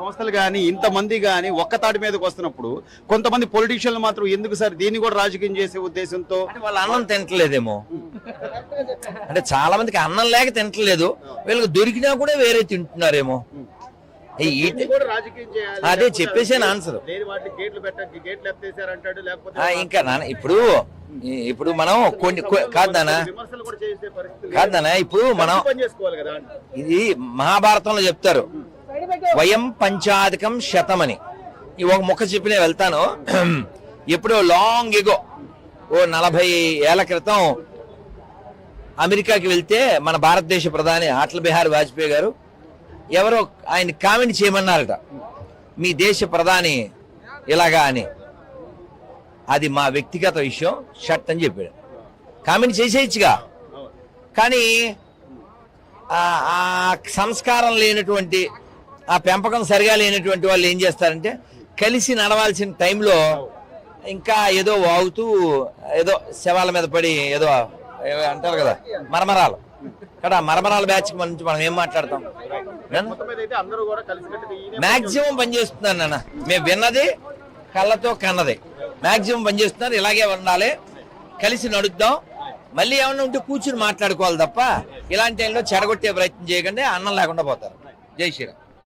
సంస్థలు కానీ ఇంతమంది కానీ ఒక్క తాటి మీదకి వస్తున్నప్పుడు కొంతమంది పొలిటీషియన్లు మాత్రం ఎందుకు సార్ దీన్ని కూడా రాజకీయం చేసే ఉద్దేశంతో? వాళ్ళు అన్నం తింటలేదేమో. అంటే చాలా మందికి అన్నం లేక తింటలేదు. వీళ్ళకి దొరికినా కూడా వేరే తింటున్నారేమో. అదే చెప్పేసాను ఆన్సర్ ఇంకా నాన్న ఇప్పుడు ఇప్పుడు మనం కొన్ని కాదు నాన్న. కాదు నాన్న ఇప్పుడు మనం ఇది మహాభారతంలో చెప్తారు. వయం పంచాధికం శతమని. ఈ ఒక ముఖ చెప్పి నేను వెళ్తాను. ఎప్పుడో లాంగ్ ఎగో ఓ నలభై ఏళ్ళ క్రితం అమెరికాకి వెళ్తే మన భారతదేశ ప్రధాని అటల్ బిహారీ వాజ్పేయి గారు ఎవరో ఆయన కామెంట్ చేయమన్నారట. మీ దేశ ప్రధాని ఇలాగా అని. అది మా వ్యక్తిగత విషయం షట్ అని చెప్పాడు. కామెంట్ చేసేయచ్చుగా. కానీ ఆ సంస్కారం లేనటువంటి ఆ పెంపకం సరిగా లేనటువంటి వాళ్ళు ఏం చేస్తారంటే కలిసి నడవాల్సిన టైంలో ఇంకా ఏదో వాగుతూ ఏదో శవాల మీద పడి ఏదో అంటారు కదా మరమరాలు. ఇక్కడ మరమరాల బ్యాచ్ నుంచి మనం ఏం మాట్లాడతాం? మాక్సిమం పనిచేస్తున్నాను నాన్న. మేము విన్నది కళ్ళతో కన్నది. మాక్సిమం పనిచేస్తున్నారు ఇలాగే ఉండాలి. కలిసి నడుద్దాం. మళ్ళీ ఏమన్నా ఉంటే కూర్చుని మాట్లాడుకోవాలి తప్ప ఇలాంటి టైంలో చెడగొట్టే ప్రయత్నం చేయకండి అన్నం లేకుండా పోతారు. జై శ్రీరామ్.